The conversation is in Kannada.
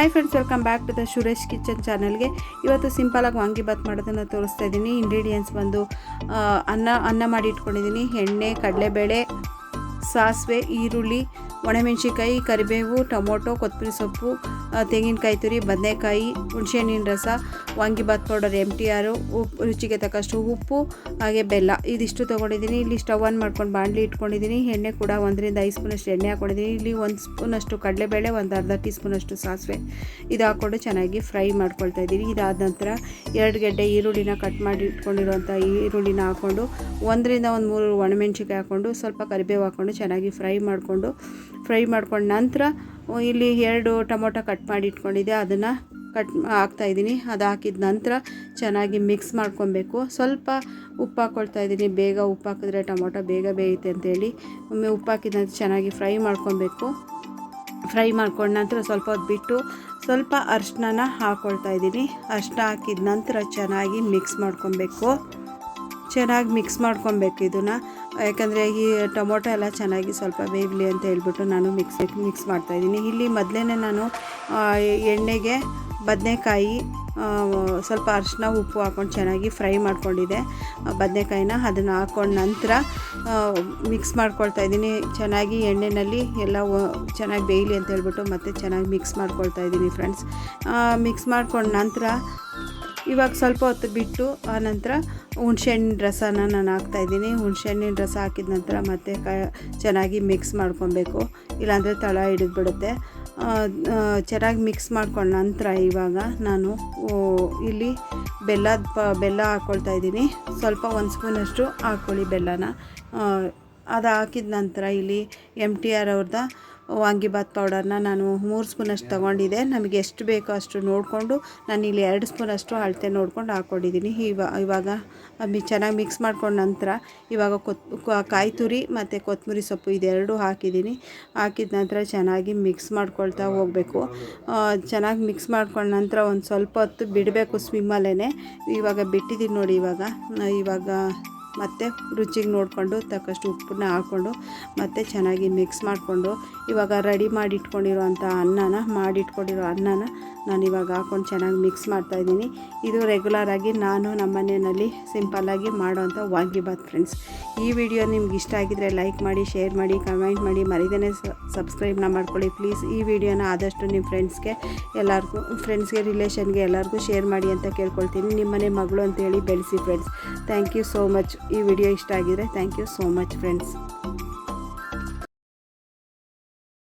Hi friends welcome back to the Suresh kitchen ಚಾನಲ್ಗೆ ಇವತ್ತು ಸಿಂಪಲಾಗಿ ವಾಂಗಿಬಾತ್ ಮಾಡೋದನ್ನು ತೋರಿಸ್ತಾ ಇದ್ದೀನಿ ಇಂಗ್ರೀಡಿಯೆಂಟ್ಸ್ ಬಂದು ಅನ್ನ ಅನ್ನ ಮಾಡಿ ಇಟ್ಕೊಂಡಿದ್ದೀನಿ ಎಣ್ಣೆ, ಕಡಲೆಬೇಳೆ, ಸಾಸಿವೆ, ಈರುಳ್ಳಿ, ಒಣಮೆಣಸಿನ್ಕಾಯಿ, ಕರಿಬೇವು, ಟೊಮೊಟೊ, ಕೊತ್ತಂಬರಿ ಸೊಪ್ಪು ತೆಂಗಿನಕಾಯಿ ತುರಿ, ಬದನೆಕಾಯಿ ಹುಣಸೆಹಣ್ಣಿನ ರಸ ವಾಂಗಿಬಾತ್ ಪೌಡರ್ ಎಂ ಟಿ ಆರು ಉಪ್ಪು ರುಚಿಗೆ ತಕ್ಕಷ್ಟು ಉಪ್ಪು, ಹಾಗೆ ಬೆಲ್ಲ. ಇದಿಷ್ಟು ತೊಗೊಂಡಿದ್ದೀನಿ. ಇಲ್ಲಿ ಸ್ಟವ್ ಆನ್ ಮಾಡ್ಕೊಂಡು ಬಾಣಲಿ ಇಟ್ಕೊಂಡಿದ್ದೀನಿ. ಎಣ್ಣೆ ಕೂಡ ಒಂದರಿಂದ ಐದು ಸ್ಪೂನಷ್ಟು ಎಣ್ಣೆ ಹಾಕೊಂಡಿದ್ದೀನಿ. ಇಲ್ಲಿ ಒಂದು ಸ್ಪೂನಷ್ಟು ಕಡಲೆಬೇಳೆ, ಒಂದು ಅರ್ಧ ಟೀ ಸ್ಪೂನಷ್ಟು ಸಾಸಿವೆ. ಇದು ಹಾಕ್ಕೊಂಡು ಚೆನ್ನಾಗಿ ಫ್ರೈ ಮಾಡ್ಕೊಳ್ತಾ ಇದ್ದೀನಿ. ಇದಾದ ನಂತರ ಎರಡು ಗೆಡ್ಡೆ ಈರುಳ್ಳಿನ ಕಟ್ ಮಾಡಿ ಇಟ್ಕೊಂಡಿರುವಂಥ ಈರುಳ್ಳಿನ ಹಾಕ್ಕೊಂಡು ಒಂದರಿಂದ ಒಂದು ಮೂರು ಒಣಮೆಣ್ಸಿಕಾಯಿ ಹಾಕ್ಕೊಂಡು ಸ್ವಲ್ಪ ಕರಿಬೇವು ಹಾಕ್ಕೊಂಡು ಚೆನ್ನಾಗಿ ಫ್ರೈ ಮಾಡಿಕೊಂಡು, ಫ್ರೈ ಮಾಡ್ಕೊಂಡು ನಂತರ ಇಲ್ಲಿ ಎರಡು ಟೊಮೊಟೊ ಕಟ್ ಮಾಡಿ ಇಟ್ಕೊಂಡಿದ್ದೆ. ಅದನ್ನು ಕಟ್ ಹಾಕ್ತಾಯಿದ್ದೀನಿ ಅದು ಹಾಕಿದ ನಂತರ ಚೆನ್ನಾಗಿ ಮಿಕ್ಸ್ ಮಾಡ್ಕೊಬೇಕು. ಸ್ವಲ್ಪ ಉಪ್ಪು ಹಾಕ್ಕೊಳ್ತಾ ಇದ್ದೀನಿ. ಬೇಗ ಉಪ್ಪು ಹಾಕಿದ್ರೆ ಟೊಮೊಟೊ ಬೇಗ ಬೇಯುತ್ತೆ ಅಂತೇಳಿ ಒಮ್ಮೆ ಉಪ್ಪು ಹಾಕಿದ ನಂತರ ಚೆನ್ನಾಗಿ ಫ್ರೈ ಮಾಡ್ಕೊಬೇಕು. ಫ್ರೈ ಮಾಡ್ಕೊಂಡ ನಂತರ ಸ್ವಲ್ಪ ಹೊತ್ತು ಬಿಟ್ಟು ಸ್ವಲ್ಪ ಅರ್ಶಿನ ಹಾಕ್ಕೊಳ್ತಾ ಇದ್ದೀನಿ. ಅರ್ಶಿನ ಹಾಕಿದ ನಂತರ ಚೆನ್ನಾಗಿ ಮಿಕ್ಸ್ ಮಾಡ್ಕೊಬೇಕು. ಚೆನ್ನಾಗಿ ಮಿಕ್ಸ್ ಮಾಡ್ಕೊಬೇಕು ಇದನ್ನು. ಯಾಕಂದರೆ ಈ ಟೊಮೊಟೊ ಎಲ್ಲ ಚೆನ್ನಾಗಿ ಸ್ವಲ್ಪ ಬೇಯಲಿ ಅಂತ ಹೇಳ್ಬಿಟ್ಟು ನಾನು ಮಿಕ್ಸ್ ಮಿಕ್ಸ್ ಮಾಡ್ತಾಯಿದ್ದೀನಿ ಇಲ್ಲಿ ಮೊದಲೇ ನಾನು ಎಣ್ಣೆಗೆ ಬದನೆಕಾಯಿ ಸ್ವಲ್ಪ ಅರಿಶಿನ ಉಪ್ಪು ಹಾಕ್ಕೊಂಡು ಚೆನ್ನಾಗಿ ಫ್ರೈ ಮಾಡ್ಕೊಂಡಿದ್ದೆ. ಬದನೆಕಾಯಿನ ಅದನ್ನು ಹಾಕ್ಕೊಂಡು ನಂತರ ಮಿಕ್ಸ್ ಮಾಡ್ಕೊಳ್ತಾ ಇದ್ದೀನಿ. ಚೆನ್ನಾಗಿ ಎಣ್ಣೆಯಲ್ಲಿ ಎಲ್ಲ ಚೆನ್ನಾಗಿ ಬೇಯಲಿ ಅಂತ ಹೇಳ್ಬಿಟ್ಟು ಮತ್ತೆ ಚೆನ್ನಾಗಿ ಮಿಕ್ಸ್ ಮಾಡ್ಕೊಳ್ತಾ ಇದ್ದೀನಿ ಫ್ರೆಂಡ್ಸ್. ಮಿಕ್ಸ್ ಮಾಡ್ಕೊಂಡು ನಂತರ ಇವಾಗ ಸ್ವಲ್ಪ ಹೊತ್ತು ಬಿಟ್ಟು ಆ ನಂತರ ಹುಣ್ಸೆಹಣ್ಣಿನ ರಸನ ನಾನು ಹಾಕ್ತಾಯಿದ್ದೀನಿ ಹುಣ್ಸೆಹಣ್ಣಿನ ರಸ ಹಾಕಿದ ನಂತರ ಮತ್ತೆ ಕ ಚೆನ್ನಾಗಿ ಮಿಕ್ಸ್ ಮಾಡ್ಕೊಬೇಕು. ಇಲ್ಲಾಂದರೆ ತಳ ಹಿಡಿದ್ಬಿಡುತ್ತೆ. ಚೆನ್ನಾಗಿ ಮಿಕ್ಸ್ ಮಾಡ್ಕೊಂಡ ನಂತರ ಇವಾಗ ನಾನು ಇಲ್ಲಿ ಬೆಲ್ಲದ ಪ, ಬೆಲ್ಲ ಹಾಕ್ಕೊಳ್ತಾ ಇದ್ದೀನಿ. ಸ್ವಲ್ಪ ಒಂದು ಸ್ಪೂನಷ್ಟು ಹಾಕ್ಕೊಳ್ಳಿ ಬೆಲ್ಲನ. ಅದು ಹಾಕಿದ ನಂತರ ಇಲ್ಲಿ ಎಂ ಟಿ ಆರ್ ಅವ್ರದ್ದು ವಾಂಗಿಬಾತ್ ಪೌಡರ್ನ ನಾನು ಮೂರು ಸ್ಪೂನಷ್ಟು ತೊಗೊಂಡಿದ್ದೆ. ನಮಗೆ ಎಷ್ಟು ಬೇಕೋ ಅಷ್ಟು ನೋಡಿಕೊಂಡು, ನಾನು ಇಲ್ಲಿ ಎರಡು ಸ್ಪೂನಷ್ಟು ಅಳತೆ ನೋಡ್ಕೊಂಡು ಹಾಕ್ಕೊಂಡಿದ್ದೀನಿ ಇವ, ಇವಾಗ ಚೆನ್ನಾಗಿ ಮಿಕ್ಸ್ ಮಾಡ್ಕೊಂಡ ನಂತರ ಇವಾಗ ಕೊತ್ ಕಾಯಿ ತುರಿ ಮತ್ತು ಕೊತ್ತಂಬರಿ ಸೊಪ್ಪು ಇದೆರಡು ಹಾಕಿದ್ದೀನಿ. ಹಾಕಿದ ನಂತರ ಚೆನ್ನಾಗಿ ಮಿಕ್ಸ್ ಮಾಡ್ಕೊಳ್ತಾ ಹೋಗಬೇಕು. ಚೆನ್ನಾಗಿ ಮಿಕ್ಸ್ ಮಾಡ್ಕೊಂಡ ನಂತರ ಒಂದು ಸ್ವಲ್ಪ ಹೊತ್ತು ಬಿಡಬೇಕು ಸ್ವಿಮ್ಮಲ್ಲೇ ಇವಾಗ ಬಿಟ್ಟಿದ್ದೀನಿ ನೋಡಿ ಇವಾಗ. ಇವಾಗ ಮತ್ತು ರುಚಿಗೆ ನೋಡಿಕೊಂಡು ತಕ್ಕಷ್ಟು ಉಪ್ಪನ್ನ ಹಾಕ್ಕೊಂಡು ಮತ್ತು ಚೆನ್ನಾಗಿ ಮಿಕ್ಸ್ ಮಾಡಿಕೊಂಡು ಇವಾಗ ರೆಡಿ ಮಾಡಿ ಅನ್ನನ, ಮಾಡಿಟ್ಕೊಂಡಿರೋ ಅನ್ನನ ನಾನು ಇವಾಗ ಹಾಕ್ಕೊಂಡು ಚೆನ್ನಾಗಿ ಮಿಕ್ಸ್ ಮಾಡ್ತಾಯಿದ್ದೀನಿ ಇದು ರೆಗ್ಯುಲರಾಗಿ ನಾನು ನಮ್ಮ ಮನೆಯಲ್ಲಿ ಸಿಂಪಲ್ಲಾಗಿ ಮಾಡೋವಂಥ ವಾಂಗಿಬಾತ್ ಫ್ರೆಂಡ್ಸ್ ಈ ವಿಡಿಯೋ ನಿಮ್ಗೆ ಇಷ್ಟ ಆಗಿದ್ರೆ ಲೈಕ್ ಮಾಡಿ ಶೇರ್ ಮಾಡಿ ಕಮೆಂಟ್ ಮಾಡಿ ಮರಿದೇ ಸಬ್ಸ್ಕ್ರೈಬ್ನ ಮಾಡ್ಕೊಳ್ಳಿ. ಪ್ಲೀಸ್ ಈ ವಿಡಿಯೋನ ಆದಷ್ಟು ನಿಮ್ಮ ಫ್ರೆಂಡ್ಸ್ಗೆ ಎಲ್ಲರಿಗೂ ಫ್ರೆಂಡ್ಸ್ಗೆ ರಿಲೇಷನ್ಗೆ ಎಲ್ಲರಿಗೂ ಶೇರ್ ಮಾಡಿ ಅಂತ ಕೇಳ್ಕೊಳ್ತೀನಿ. ನಿಮ್ಮನೆ ಮಗಳು ಅಂತೇಳಿ ಬೆಳೆಸಿ friends thank you so much ಈ ವಿಡಿಯೋ ಇಷ್ಟ ಆಗಿದ್ರೆ thank you so much friends